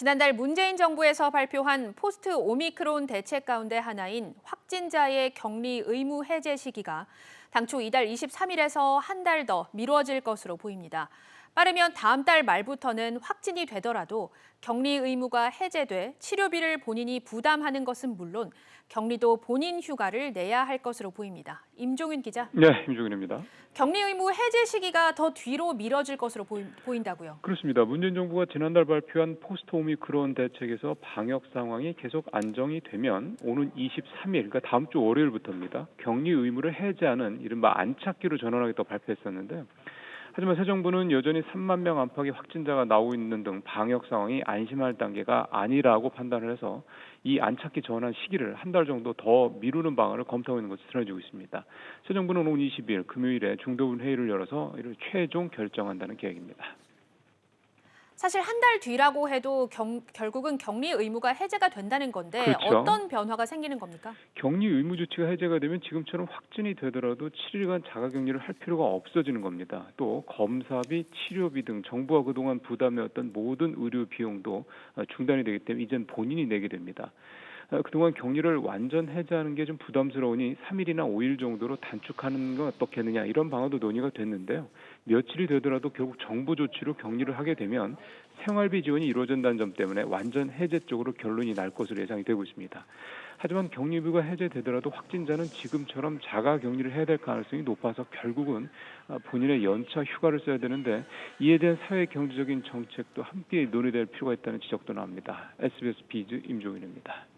지난달 문재인 정부에서 발표한 포스트 오미크론 대책 가운데 하나인 확진자의 격리 의무 해제 시기가 당초 이달 23일에서 한 달 더 미뤄질 것으로 보입니다. 빠르면 다음 달 말부터는 확진이 되더라도 격리 의무가 해제돼 치료비를 본인이 부담하는 것은 물론 격리도 본인 휴가를 내야 할 것으로 보입니다. 임종윤 기자, 네, 임종윤입니다. 격리 의무 해제 시기가 더 뒤로 미뤄질 것으로 보인, 보인 다고요. 그렇습니다. 문재인 정부가 지난달 발표한 포스트 오미크론 대책에서 방역 상황이 계속 안정이 되면 오는 23일, 그러니까 다음 주 월요일부터입니다. 격리 의무를 해제하는 이른바 안착기로 전환하겠다고 발표했었는데요. 하지만 새 정부는 여전히 3만 명 안팎의 확진자가 나오고 있는 등 방역 상황이 안심할 단계가 아니라고 판단을 해서 이 안착기 전환 시기를 한 달 정도 더 미루는 방안을 검토하고 있는 것으로 드러지고 있습니다. 새 정부는 오는 20일 금요일에 중도본 회의를 열어서 이를 최종 결정한다는 계획입니다. 사실 한 달 뒤라고 해도 경- 결국은 격리 의무가 해제가 된다는 건데 그렇죠. 어떤 변화가 생기는 겁니까? 격리 의무 조치가 해제가 되면 지금처럼 확진이 되더라도 7일간 자가격리를 할 필요가 없어지는 겁니다. 또 검사비, 치료비 등 정부가 그동안 부담해왔던 모든 의료 비용도 어, 중단이 되기 때문에 이젠 본인이 내게 됩니다. 어, 그동안 격리를 완전 해제하는 게 좀 부담스러우니 3일이나 5일 정도로 단축하는 건 어떻겠느냐 이런 방안도 논의가 됐는데요. 며칠이 되더라도 결국 정부 조치로 격리를 하게 되면 생활비 지원이 이루어진다는 점 때문에 완전 해제 쪽으로 결론이 날 것으로 예상이 되고 있습니다. 하지만 격리부가 해제되더라도 확진자는 지금처럼 자가 격리를 해야 될 가능성이 높아서 결국은 아, 본인의 연차 휴가를 써야 되는데 이에 대한 사회 경제적인 정책도 함께 논의될 필요가 있다는 지적도 나옵니다. SBS 비즈 임종윤입니다.